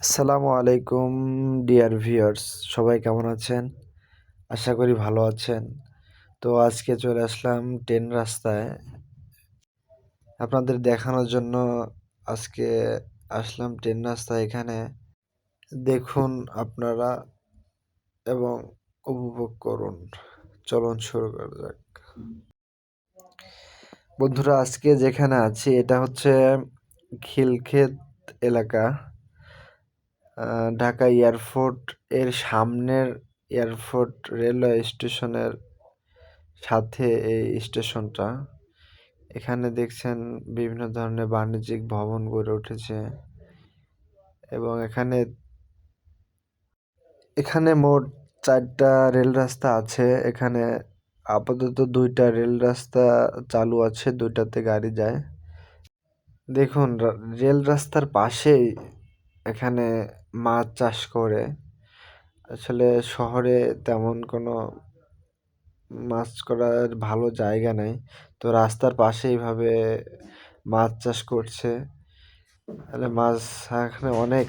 আসসালামু আলাইকুম, dear viewers. সবাই কেমন আছেন? আশা করি ভালো আছেন। তো আজকে চলে আসলাম ট্রেন রাস্তায়। আপনাদের দেখানোর জন্য আজকে আসলাম ট্রেন রাস্তায় এখানে। দেখুন আপনারা এবং উপভোগ করুন। চলন শুরু করা যাক। বন্ধুরা, আজকে যেখানে আছি, এটা হচ্ছে খিলক্ষেত এলাকা। ঢাকা এয়ারপোর্ট এর সামনের এয়ারপোর্ট রেলওয়ে স্টেশনের সাথে এই স্টেশনটা। এখানে দেখছেন বিভিন্ন ধরনের বাণিজ্যিক ভবন গড়ে উঠেছে এবং এখানে এখানে মোট চারটা রেল রাস্তা আছে। এখানে আপাতত দুইটা রেল রাস্তা চালু আছে, দুইটাতে গাড়ি যায়। দেখুন রেল রাস্তার পাশেই এখানে মাছ চাষ করে। আসলে শহরে তেমন কোনো মাছ করার ভালো জায়গা নেই। তো রাস্তার পাশে এইভাবে মাছ চাষ করছে। তাহলে মাছ এখানে অনেক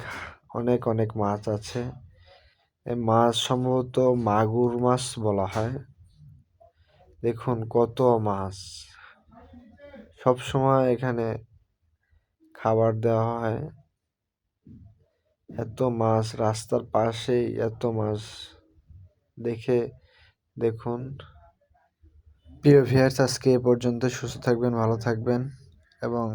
অনেক অনেক মাছ আছে। এই মাছ সম্ভবত মাগুর মাছ বলা হয়। দেখুন কত মাছ। সব সময় এখানে খাবার দেওয়া হয়। এত মাছ, রাস্তার পাশেই এত মাছ। দেখে দেখুন। প্রিয় ভিয়ার্স আজকে এ পর্যন্ত সুস্থ থাকবেন, ভালো থাকবেন এবং